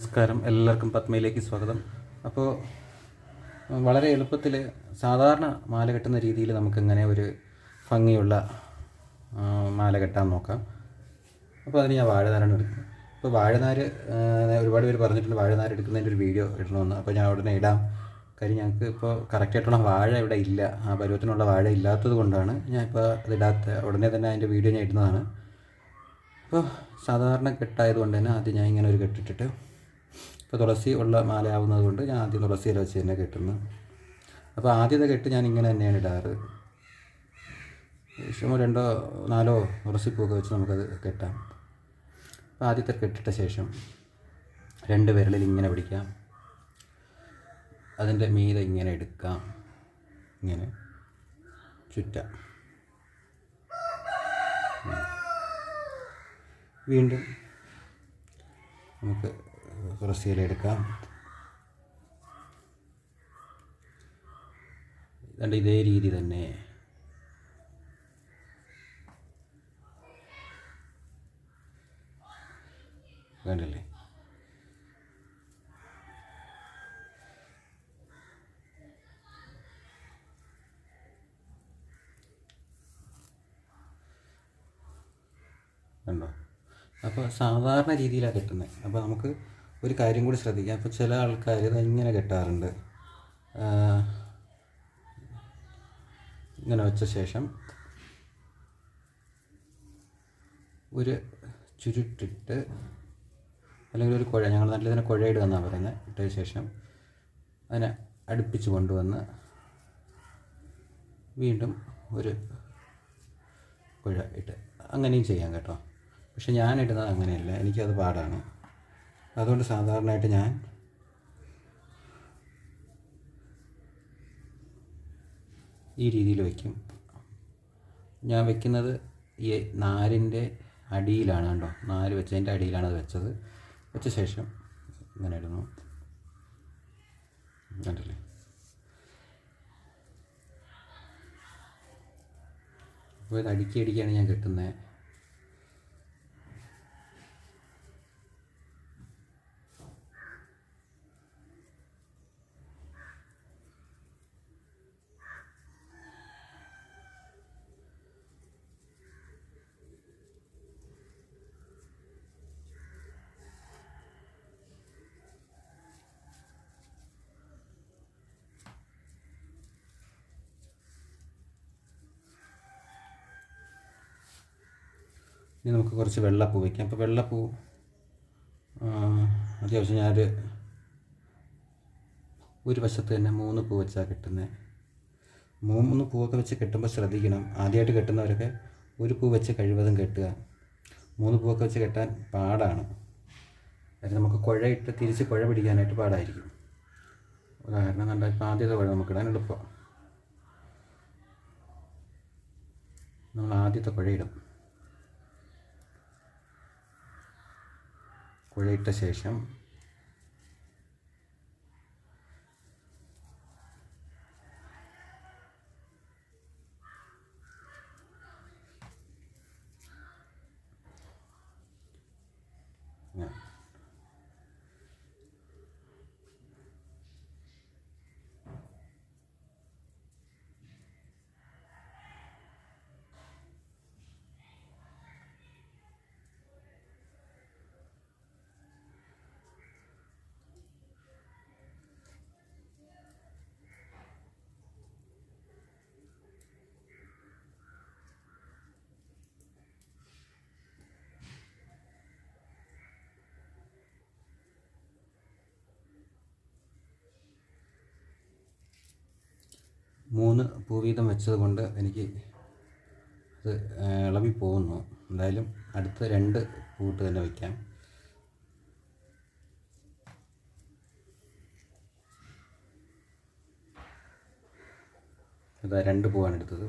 നമസ്കാരം. എല്ലാവർക്കും പത്മയിലേക്ക് സ്വാഗതം. അപ്പോൾ വളരെ എളുപ്പത്തിൽ സാധാരണ മാല കെട്ടുന്ന രീതിയിൽ നമുക്കിങ്ങനെ ഒരു ഭംഗിയുള്ള മാല കെട്ടാൻ നോക്കാം. അപ്പോൾ അതിന് ഞാൻ വാഴനാരാണ് എടുക്കുന്നത് അപ്പോൾ വാഴനാര് ഒരുപാട് പേര് പറഞ്ഞിട്ടുണ്ട് വാഴനാര് എടുക്കുന്നതിന്റെ ഒരു വീഡിയോ ഇടണമെന്ന്. അപ്പോൾ ഞാൻ ഉടനെ ഇടാം. കാര്യം ഞങ്ങൾക്ക് ഇപ്പോൾ കറക്റ്റായിട്ടുള്ള വാഴ ഇവിടെ ഇല്ല. ആ പരുവത്തിനുള്ള വാഴ ഇല്ലാത്തത് കൊണ്ടാണ് ഞാൻ ഇപ്പോൾ അതിടാത്ത ഉടനെ തന്നെ അതിന്റെ വീഡിയോ ഞാൻ ഇടുന്നതാണ്. അപ്പോൾ സാധാരണ കെട്ടായതുകൊണ്ട് തന്നെ ആദ്യം ഞാൻ ഇങ്ങനെ ഒരു കെട്ടിട്ടിട്ട് ഇപ്പോൾ തുളസി ഉള്ള മാലയാവുന്നത് കൊണ്ട് ഞാൻ ആദ്യം തുളസി ഇല വെച്ച് തന്നെ കെട്ടുന്നു. അപ്പോൾ ആദ്യത്തെ കെട്ട് ഞാൻ ഇങ്ങനെ തന്നെയാണ് ഇടാറ്. ഇഷ്ടമോ രണ്ടോ നാലോ തുളസിപ്പൂക്കെ വെച്ച് നമുക്കത് കെട്ടാം. അപ്പോൾ ആദ്യത്തെ കെട്ടിട്ട ശേഷം രണ്ട് വിരലിൽ ഇങ്ങനെ പിടിക്കാം. അതിന്റെ മീതെ ഇങ്ങനെ എടുക്കാം. ഇങ്ങനെ ചുറ്റാം. വീണ്ടും നമുക്ക് എടുക്കാം രണ്ട് ഇതേ രീതി തന്നെ. വേണ്ടല്ലേ കണ്ടോ? അപ്പോൾ സാധാരണ രീതിയിലാണ് കിട്ടുന്നത് അപ്പോൾ നമുക്ക് ഒരു കാര്യം കൂടി ശ്രദ്ധിക്കാം. അപ്പോൾ ചില ആൾക്കാർ ഇത് ഇങ്ങനെ കെട്ടാറുണ്ട്. ഇങ്ങനെ വെച്ച ശേഷം ഒരു ചുരുട്ടിട്ട് അല്ലെങ്കിൽ ഒരു കുഴ ഞങ്ങൾ നല്ലതിനെ കുഴയിടുക എന്നാണ് പറയുന്നത് ഇട്ട ശേഷം അതിനെ അടുപ്പിച്ച് കൊണ്ടുവന്ന് വീണ്ടും ഒരു കുഴ ഇട്ട്. അങ്ങനെയും ചെയ്യാം കേട്ടോ. പക്ഷെ ഞാനിടുന്നത് അങ്ങനെയല്ല. എനിക്കത് പാടാണ്. അതുകൊണ്ട് സാധാരണയായിട്ട് ഞാൻ ഈ രീതിയിൽ വയ്ക്കും ഞാൻ വെക്കുന്നത് ഈ നാരിന്റെ അടിയിലാണ് കണ്ടോ? നാല് വെച്ചതിന്റെ അടിയിലാണ് അത് വെച്ചത്. വെച്ച ശേഷം ഇങ്ങനെ ഇടുന്നു കണ്ടില്ലേ? അപ്പോൾ ഇത് അടുക്കി അടിക്കാണ് ഞാൻ കെട്ടുന്നത്. ഇനി നമുക്ക് കുറച്ച് വെള്ളപ്പൂ വയ്ക്കാം അപ്പോൾ വെള്ളപ്പൂ അത്യാവശ്യം ഞാനൊരു ഒരു വശത്ത് തന്നെ മൂന്ന് പൂ വെച്ചാൽ കെട്ടുന്നത് മൂന്ന് പൂവൊക്കെ വെച്ച് കെട്ടുമ്പോൾ ശ്രദ്ധിക്കണം. ആദ്യമായിട്ട് കെട്ടുന്നവരൊക്കെ ഒരു പൂ വെച്ച് കഴിവതും കെട്ടുക. മൂന്ന് പൂവൊക്കെ വെച്ച് കെട്ടാൻ പാടാണ്. കാര്യം നമുക്ക് കുഴയിട്ട് തിരിച്ച് കുഴ പിടിക്കാനായിട്ട് പാടായിരിക്കും. ഉദാഹരണം കണ്ടാൽ ഇപ്പോൾ ആദ്യത്തെ കുഴ നമുക്ക് ഇടാൻ എളുപ്പം. നമ്മൾ ആദ്യത്തെ കുഴയിടും കുഴയിട്ട ശേഷം മൂന്ന് പൂ വീതം വെച്ചത് കൊണ്ട് എനിക്ക് അത് ഇളവി പോകുന്നു എന്തായാലും അടുത്ത രണ്ട് പൂട്ട് തന്നെ വയ്ക്കാം ഇതാ രണ്ട് പൂവാണ് എടുത്തത്.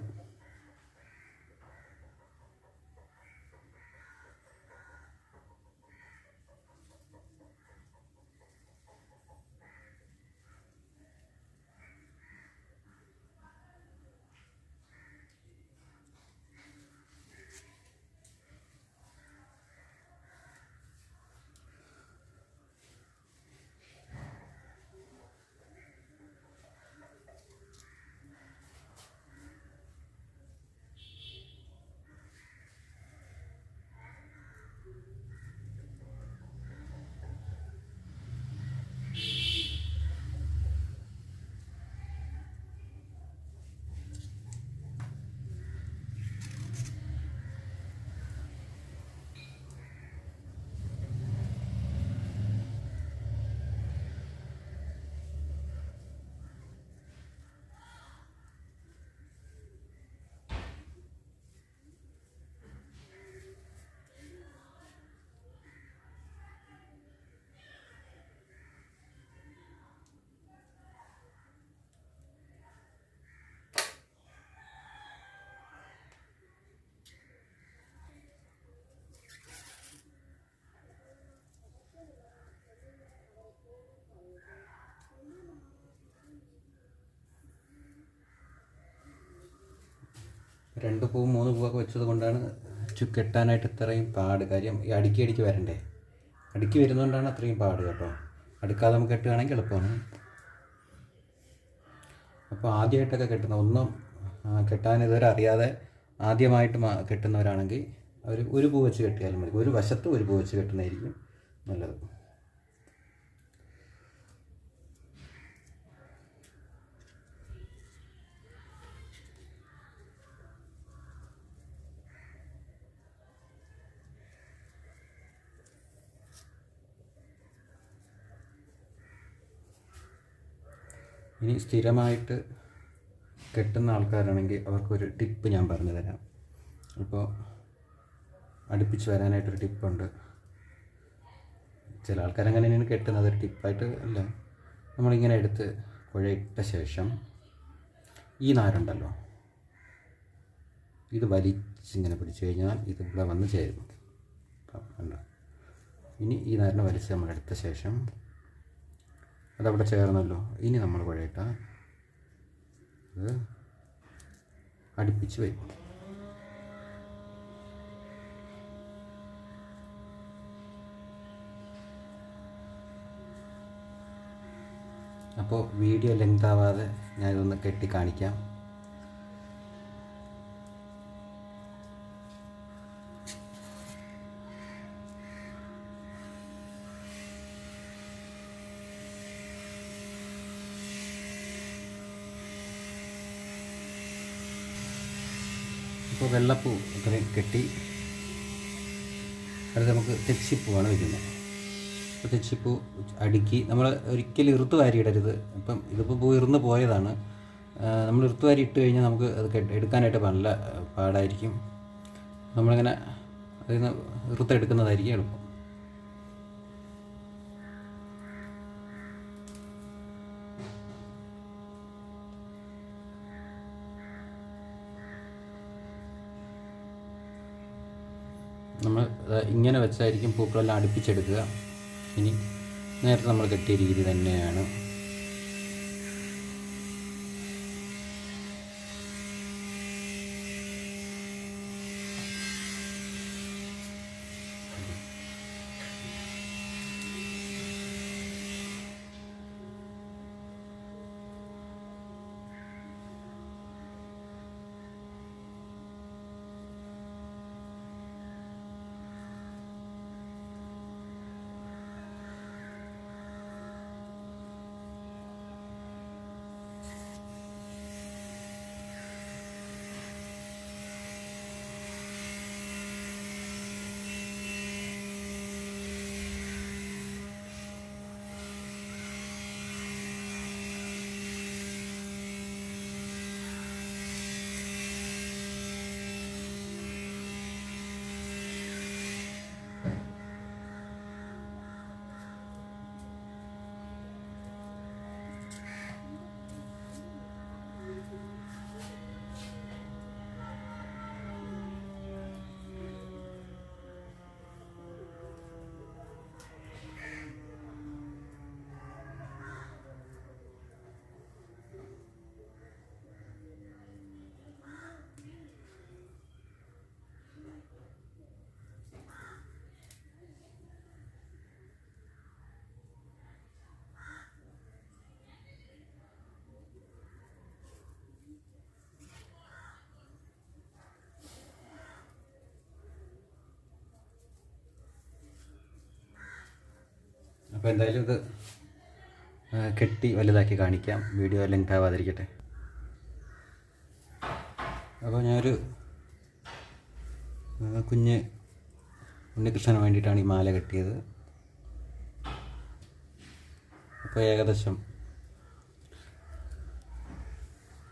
രണ്ട് പൂവും മൂന്ന് പൂവൊക്കെ വെച്ചത് കൊണ്ടാണ് കെട്ടാനായിട്ട് ഇത്രയും പാട് കാര്യം. ഈ അടുക്കി അടുക്കി വരണ്ടേ? അടുക്കി വരുന്നതുകൊണ്ടാണ് അത്രയും പാട് കേട്ടോ. അടുക്കാതെ നമുക്ക് കെട്ടുകയാണെങ്കിൽ എളുപ്പമാണ്. അപ്പോൾ ആദ്യമായിട്ടൊക്കെ കെട്ടുന്ന ഒന്നും കെട്ടാൻ ഇതുവരെ അറിയാതെ ആദ്യമായിട്ട് കെട്ടുന്നവരാണെങ്കിൽ അവർ ഒരു പൂ വെച്ച് കെട്ടിയാലും മതി. ഒരു വശത്ത് ഒരു പൂ വെച്ച് കെട്ടുന്നതായിരിക്കും നല്ലത്. ഇനി സ്ഥിരമായിട്ട് കെട്ടുന്ന ആൾക്കാരാണെങ്കിൽ അവർക്കൊരു ടിപ്പ് ഞാൻ പറഞ്ഞു തരാം. ഇപ്പോൾ അടുപ്പിച്ച് വരാനായിട്ടൊരു ടിപ്പുണ്ട്. ചില ആൾക്കാർ അങ്ങനെ തന്നെയാണ് കെട്ടുന്നത്. ഒരു ടിപ്പായിട്ട് അല്ല. നമ്മളിങ്ങനെ എടുത്ത് കുഴയിട്ട ശേഷം ഈ നാരുണ്ടല്ലോ. ഇത് വലിച്ചിങ്ങനെ പിടിച്ചു കഴിഞ്ഞാൽ ഇത് ഇവിടെ വന്ന് ചേരും. ഇനി ഈ നാരിനെ വലിച്ച് നമ്മൾ എടുത്ത ശേഷം അതവിടെ ചേർന്നല്ലോ. ഇനി നമ്മൾ കുഴയിട്ട അത് അടുപ്പിച്ച് വയ്ക്കും. അപ്പോൾ വീഡിയോ ലെങ്ത് ആവാതെ ഞാൻ ഇതൊന്ന് കെട്ടി കാണിക്കാം ഇപ്പോൾ വെള്ളപ്പൂ ഇത്രയും കെട്ടി അത് നമുക്ക് തെച്ചിപ്പൂവാണ് വയ്ക്കുന്നത് അപ്പോൾ തെച്ചിപ്പൂ അടുക്കി നമ്മൾ ഒരിക്കലും ഇറുത്ത് വാരി ഇടരുത് ഇപ്പം ഇതിപ്പോൾ പൂ ഇറുന്ന് പോയതാണ്. നമ്മൾ ഇറുത്ത് വാരി ഇട്ട് കഴിഞ്ഞാൽ നമുക്ക് അത് എടുക്കാനായിട്ട് നല്ല പാടായിരിക്കും. നമ്മളിങ്ങനെ അതിൽ നിന്ന് ഇറുത്തെടുക്കുന്നതായിരിക്കും എളുപ്പം. നമ്മൾ ഇങ്ങനെ വെച്ചായിരിക്കും പൂക്കളെല്ലാം അടുപ്പിച്ചെടുക്കുക. ഇനി നേരത്തെ നമ്മൾ കെട്ടിയ രീതി തന്നെയാണ്. അപ്പോൾ എന്തായാലും ഇത് കെട്ടി വലുതാക്കി കാണിക്കാം. വീഡിയോ ലെങ്ത് ആവാതിരിക്കട്ടെ. അപ്പോൾ ഞാനൊരു കുഞ്ഞ് ഉണ്ണികൃഷ്ണന് വേണ്ടിയിട്ടാണ് ഈ മാല കെട്ടിയത്. അപ്പോൾ ഏകദേശം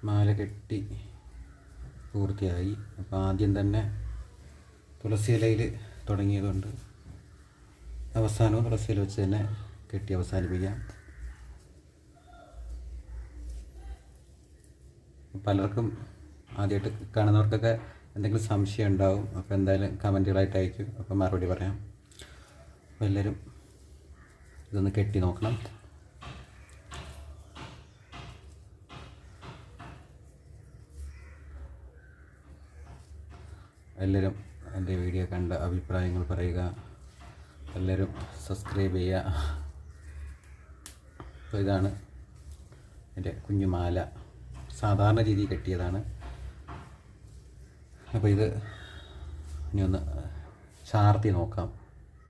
മാല കെട്ടി പൂർത്തിയായി. അപ്പോൾ ആദ്യം തന്നെ തുളസി ഇലയിൽ തുടങ്ങിയതുകൊണ്ട് അവസാനവും തുളസിയിൽ വെച്ച് തന്നെ കെട്ടി അവസാനിപ്പിക്കാം. പലർക്കും ആദ്യമായിട്ട് കാണുന്നവർക്കൊക്കെ എന്തെങ്കിലും സംശയം ഉണ്ടാവും അപ്പോൾ എന്തായാലും കമന്റുകളായിട്ട് അയക്കും. അപ്പോൾ മറുപടി പറയാം. അപ്പോൾ എല്ലാവരും ഇതൊന്ന് കെട്ടി നോക്കണം. എല്ലാവരും എന്റെ വീഡിയോ കണ്ട അഭിപ്രായങ്ങൾ പറയുക. എല്ലാവരും സബ്സ്ക്രൈബ് ചെയ്യുക. അപ്പോൾ ഇതാണ് എന്റെ കുഞ്ഞുമാല സാധാരണ രീതിയിൽ കെട്ടിയതാണ്. അപ്പോൾ ഇത് ഇനി ഒന്ന് ചാർത്തി നോക്കാം.